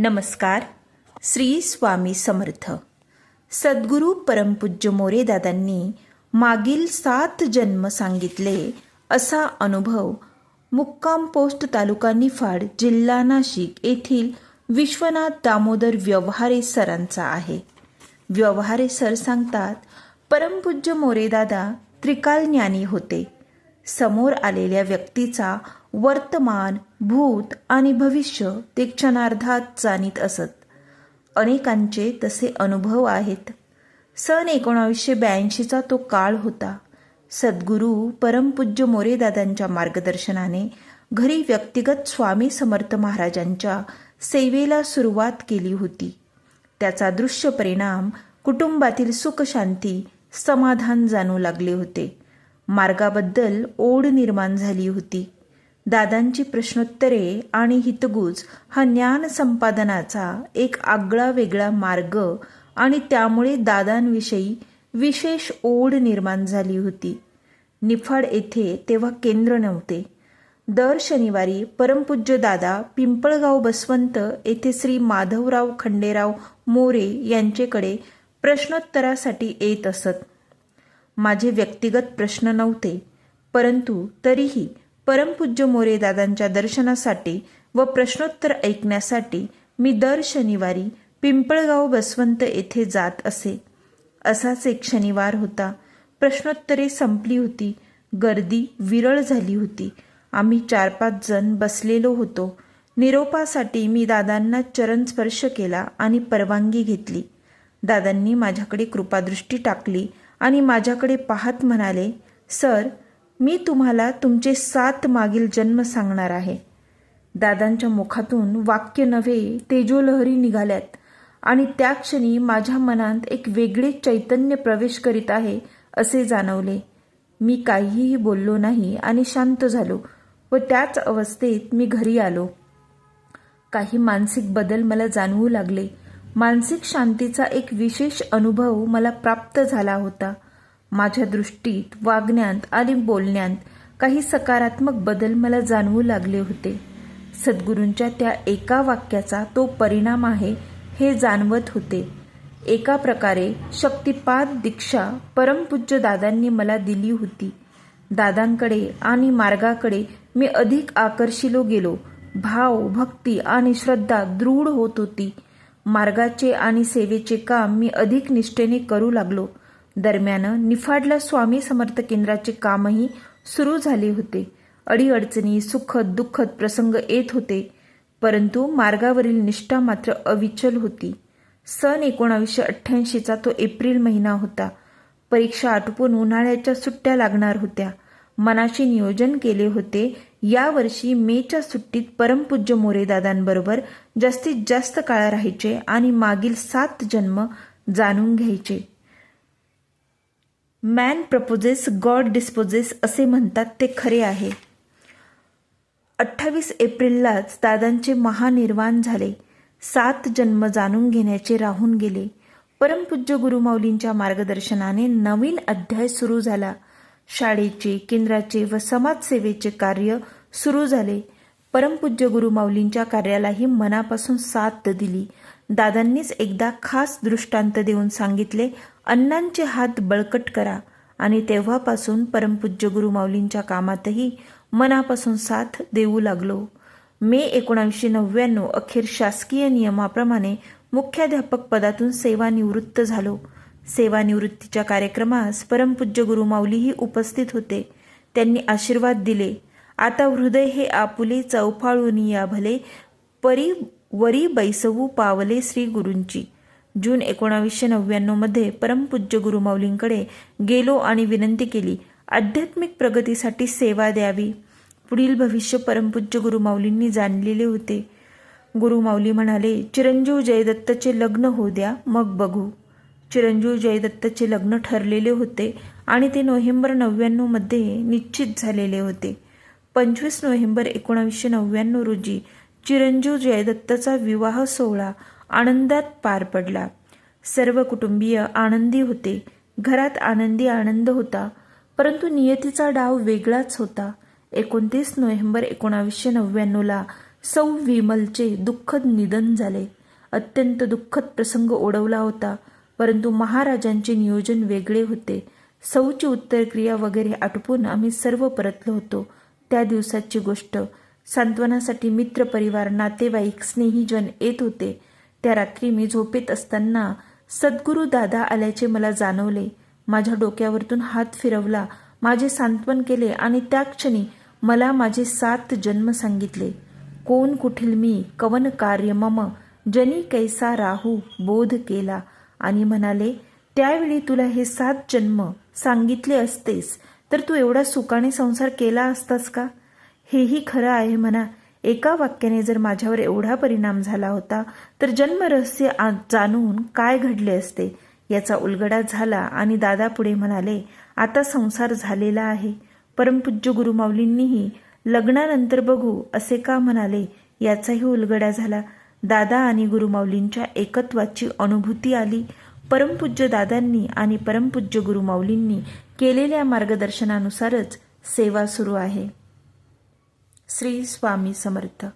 नमस्कार. श्री स्वामी समर्थ. सद्गुरू परमपूज्य मोरेदादांनी मागील सात जन्म सांगितले असा अनुभव मुक्काम पोस्ट तालुका निफाड जिल्हा नाशिक येथील विश्वनाथ दामोदर व्यवहारे सरांचा आहे. व्यवहारे सर सांगतात परमपूज्य मोरेदादा त्रिकाल ज्ञानी होते. समोर आलेल्या व्यक्तीचा वर्तमान भूत आणि भविष्य ते क्षणार्धात जाणीत असत. अनेकांचे तसे अनुभव आहेत. सन एकोणावीसशे ब्याऐंशीचा तो काळ होता. सद्गुरू परमपूज्य मोरेदादांच्या मार्गदर्शनाने घरी व्यक्तिगत स्वामी समर्थ महाराजांच्या सेवेला सुरुवात केली होती. त्याचा दृश्य परिणाम कुटुंबातील सुखशांती समाधान जाणू लागले होते. मार्गाबद्दल ओढ निर्माण झाली होती. दादांची प्रश्नोत्तरे आणि हितगुज हा ज्ञान संपादनाचा एक आगळा वेगळा मार्ग आणि त्यामुळे दादांविषयी विशेष ओढ निर्माण झाली होती. निफाड येथे तेव्हा केंद्र नव्हते. दर शनिवारी परमपूज्य दादा पिंपळगाव बसवंत येथे श्री माधवराव खंडेराव मोरे यांचेकडे प्रश्नोत्तरासाठी येत असत. माझे व्यक्तिगत प्रश्न नव्हते. परंतु तरीही परमपूज्य मोरे दादांच्या दर्शनासाठी व प्रश्नोत्तर ऐकण्यासाठी मी दर शनिवारी पिंपळगाव बसवंत येथे जात असे. असाच एक शनिवार होता. प्रश्नोत्तरे संपली होती. गर्दी विरळ झाली होती. आम्ही चार पाच जण बसलेलो होतो. निरोपासाठी मी दादांना चरण स्पर्श केला आणि परवानगी घेतली. दादांनी माझ्याकडे कृपादृष्टी टाकली आणि माझ्याकडे पाहत म्हणाले सर मी तुम्हाला तुमचे सात मागील जन्म सांगणार आहे. दादांच्या मुखातून वाक्य नव्हे तेजोलहरी निघाल्यात आणि त्या क्षणी माझ्या मनात एक वेगळे चैतन्य प्रवेश करीत आहे असे जाणवले. मी काहीही बोललो नाही आणि शांत झालो व त्याच अवस्थेत मी घरी आलो. काही मानसिक बदल मला जाणवू लागले. मानसिक शांतीचा एक विशेष अनुभव मला प्राप्त झाला होता. माझ्या दृष्टीत वागण्यात आणि बोलण्यात काही सकारात्मक बदल मला जाणवू लागले होते. सद्गुरूंच्या त्या एका वाक्याचा तो परिणाम आहे हे जाणवत होते. एका प्रकारे शक्तिपाद दीक्षा परमपूज्य दादांनी मला दिली होती. दादांकडे आणि मार्गाकडे मी अधिक आकर्षिलो गेलो. भाव भक्ती आणि श्रद्धा दृढ होत होती. मार्गाचे आणि सेवेचे काम मी अधिक निष्ठेने करू लागलो. दरम्यान निफाडला स्वामी समर्थ केंद्राचे कामही सुरू झाले होते. अडीअडचणी सुखद दुःखद प्रसंग येत होते. परंतु मार्गावरील निष्ठा मात्र अविचल होती. सन एकोणावीसशे अठ्ठ्याऐंशीचा तो एप्रिल महिना होता. परीक्षा आटोपून उन्हाळ्याच्या सुट्ट्या लागणार होत्या. मनाशी नियोजन केले होते. यावर्षी मेच्या सुट्टीत परमपूज्य मोरेदादांबरोबर जास्तीत जास्त काळ राहायचे आणि मागील सात जन्म जाणून घ्यायचे. मॅन प्रपोजेस गॉड डिस्पोजेस असे म्हणतात ते खरे आहे. अठ्ठावीस एप्रिललाच दादांचे महानिर्वाण झाले. सात जन्म जाणून घेण्याचे राहून गेले. परमपूज्य गुरुमाऊलींच्या मार्गदर्शनाने नवीन अध्याय सुरू झाला. शाळेचे केंद्राचे व समाजसेवेचे कार्य सुरू झाले. परमपूज्य गुरुमाऊलींच्या कार्यालाही मनापासून साथ दिली. दादांनीच एकदा खास दृष्टांत देऊन सांगितले अण्णांचे हात बळकट करा. आणि तेव्हापासून परमपूज्य गुरुमाऊलींच्या कामातही मनापासून साथ देऊ लागलो. मे एकोणावीसशे नव्याण्णव अखेर शासकीय नियमाप्रमाणे मुख्याध्यापक पदातून सेवानिवृत्त झालो. सेवानिवृत्तीच्या कार्यक्रमास परमपूज्य गुरुमाऊलीही उपस्थित होते. त्यांनी आशीर्वाद दिले. आता हृदय हे आपुले चौफाळून या भले परी वरी बैसवू पावले श्री गुरूंची. जून एकोणावीसशे नव्याण्णवमध्ये परमपूज्य गुरुमाऊलींकडे गेलो आणि विनंती केली आध्यात्मिक प्रगतीसाठी सेवा द्यावी. पुढील भविष्य परमपूज्य गुरुमाऊलींनी जाणलेले होते. गुरुमाऊली म्हणाले चिरंजीव जयदत्तचे लग्न होऊ द्या मग बघू. चिरंजीव जयदत्तचे लग्न ठरलेले होते आणि ते नोव्हेंबर नव्याण्णवमध्ये निश्चित झालेले होते. पंचवीस नोव्हेंबर एकोणावीसशे नव्याण्णव रोजी चिरंजीव जयदत्तचा विवाह सोहळा आनंदात पार पडला. सर्व कुटुंबीय आनंदी होते. घरात आनंदी आनंद होता. परंतु नियतीचा डाव वेगळाच होता. एकोणतीस नोव्हेंबर एकोणावीसशे नव्याण्णवला सौ विमलचे दुःखद निधन झाले. अत्यंत दुःखद प्रसंग ओढवला होता. परंतु महाराजांचे नियोजन वेगळे होते. सौची उत्तरक्रिया वगैरे आटपून आम्ही सर्व परतलो होतो. त्या दिवसाची गोष्ट सांत्वनासाठी मित्र परिवार नातेवाईक स्नेहीजन येत होते. त्या रात्री मी झोपेत असताना सद्गुरू दादा आल्याचे मला जाणवले. माझ्या डोक्यावरतून हात फिरवला. माझे सांत्वन केले आणि त्या क्षणी मला माझे सात जन्म सांगितले. कोण कुठील मी कवन कार्य मम जनी कैसा राहू बोध केला. आणि म्हणाले त्यावेळी तुला हे सात जन्म सांगितले असतेस तर तू एवढा सुखाने संसार केला असतास का? हेही खरं आहे म्हणा. एका वाक्याने जर माझ्यावर एवढा परिणाम झाला होता तर जन्मरहस्य जाणून काय घडले असते? याचा उलगडा झाला आणि दादा पुढे म्हणाले आता संसार झालेला आहे. परमपूज्य गुरुमाऊलींनीही लग्नानंतर बघू असे का म्हणाले? याचाही उलगडा झाला. दादा आणि गुरुमाऊलींच्या एकत्वाची अनुभूती आली. परमपूज्य दादांनी आणि परमपूज्य गुरुमाऊलींनी केलेल्या मार्गदर्शनानुसारच सेवा सुरू आहे. श्री स्वामी समर्थ.